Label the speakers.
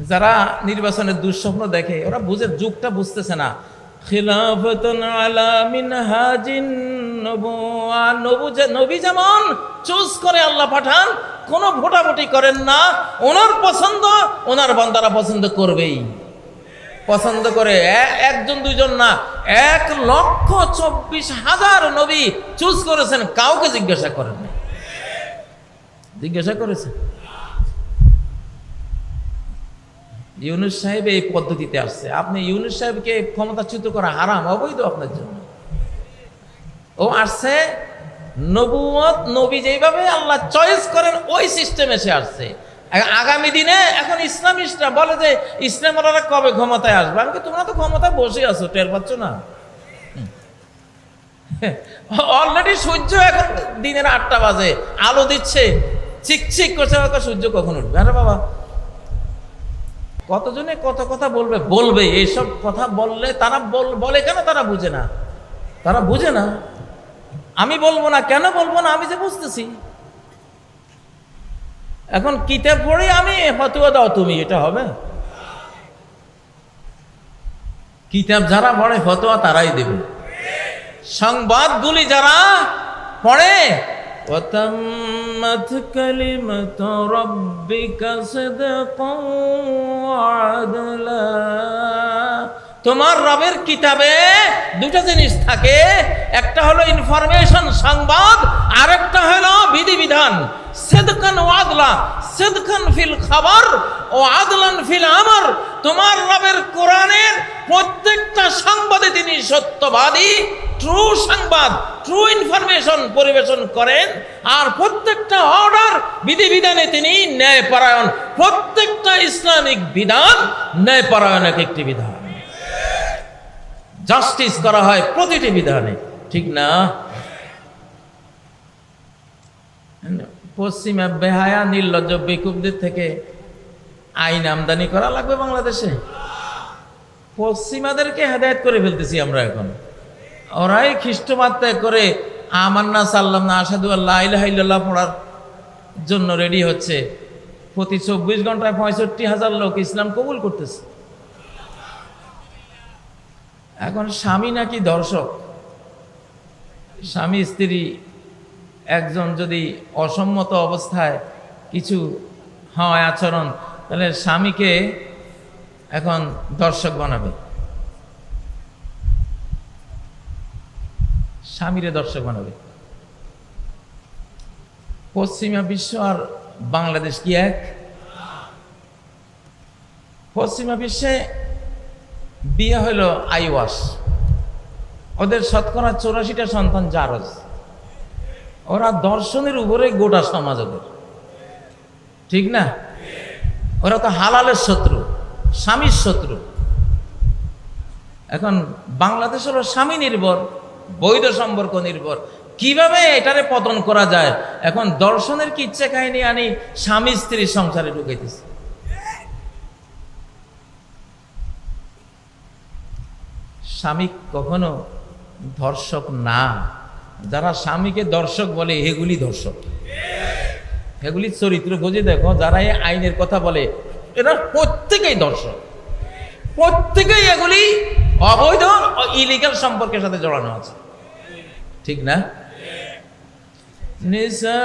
Speaker 1: যারা নির্বাচনের দুঃস্বপ্ন দেখে, ওরা বুঝে, যুগটা বুঝতেছে না। নবু যেমন চুজ করে আল্লাহ পাঠান, কোনো করেন না। ওনার পছন্দ ওনার পছন্দ করবেই। পছন্দ করে একজন না। এক লক্ষ চব্বিশ হাজার নবী চুজ করেছেন, কাউকে জিজ্ঞাসা করেন জিজ্ঞাসা করেছেন? ইউনুস সাহেব এই পদ্ধতিতে আসছে। আপনি ইউনুস সাহেবকে ক্ষমতাচ্যুত করা হারাম, অবৈধ আপনার জন্য। ও আসছে নবুয়ত নবী যেভাবে আল্লাহ চয়েস করেন, ওই সিস্টেমে সে আসছে। আগামী দিনে এখন ইসলামিস্টরা বলে যে ইসলামরা কবে ক্ষমতায় আসবে? আমি তোমরা তো ক্ষমতা বসে আছো, টের পাচ্ছ না? অলরেডি সূর্য এখন দিনের আটটা বাজে, আলো দিচ্ছে চিকচিক করছে, সূর্য কখন উঠবে? আরে বাবা কতজনে কত কথা বলবে? বলবে। এইসব কথা বললে তারা বল- কেন তারা বুঝে না? তারা বুঝে না। আমি বলব না, কেন বলব না? আমি যে বুঝতেছি। এখন কিতাব পড়ে আমি? ফতুয়া দাও তুমি, এটা হবে। কিতাব যারা পড়ে, ফতোয়া তারাই দেবে। সংবাদগুলি যারা পড়ে وتمت كلمة ربك صدقا وعدلا তোমার রবের কিতাবে দুটো জিনিস থাকে একটা হলো ইনফরমেশন সংবাদ আর একটা হলো বিধিবিধান সেদকান ওয়াদলা সেদকান ফিল খাবার ও আদলান ফিল আমর তোমার রবের কোরআনের প্রত্যেকটা সংবাদে তিনি সত্যবাদী ট্রু সংবাদ ট্রু ইনফরমেশন পরিবেশন করেন, আর প্রত্যেকটা অর্ডার বিধিবিধানে তিনি ন্যায়পরায়ণ। প্রত্যেকটা ইসলামিক বিধান ন্যায়পরায়ণ এক একটি বিধান। জাস্টিস করা হয় প্রতিটি বিধানে, ঠিক না? পশ্চিমা বেহায়া, নির্লজ্জ, বেকুবদের থেকে আইন আমদানি করা লাগবে বাংলাদেশে। পশ্চিমাদেরকে হেদায়ত করে ফেলতেছি আমরা এখন। ওরাই খ্রিস্টমাত্রায় করে আমান্না সাল্লাম না আসাদু আল্লাহ ইল্লাল্লাহ পড়ার জন্য রেডি হচ্ছে। প্রতি চব্বিশ ঘন্টায় পঁয়ষট্টি হাজার লোক ইসলাম কবুল করতেছে। এখন স্বামী নাকি দর্শক? স্বামী, স্ত্রী, একজন যদি অসম্মত অবস্থায় কিছু হয় আচরণ, তাহলে স্বামীকে এখন দর্শক বানাবে। স্বামীরে দর্শক বানাবে। পশ্চিমা বিশ্ব আর বাংলাদেশ কি এক? পশ্চিমা বিশ্বে বিয়ে হইল আইওয়াস। ওদের শতকরা চৌরাশিটা সন্তান জারজ। ওরা দর্শনের উপরে গোটা সমাজ ওদের। ঠিক না? ওরা তো হালালের শত্রু। স্বামীর শত্রু। এখন বাংলাদেশ হলো স্বামী নির্ভর, বৈধ সম্পর্ক নির্ভর। কীভাবে এটারে পতন করা যায়? এখন দর্শনের কি ইচ্ছে কাহিনী আনি স্বামী স্ত্রীর সংসারে ঢুকাইতেছে। স্বামী কখনো ধর্ষক না। যারা স্বামীকে দর্শক বলে, এগুলি দর্শক এগুলি চরিত্র। খুঁজে দেখো, যারা এই আইনের কথা বলে এরা প্রত্যেকেই দর্শক। প্রত্যেকেই এগুলি অবৈধ ইলিগাল সম্পর্কের সাথে জড়ানো আছে। ঠিক না? নিসা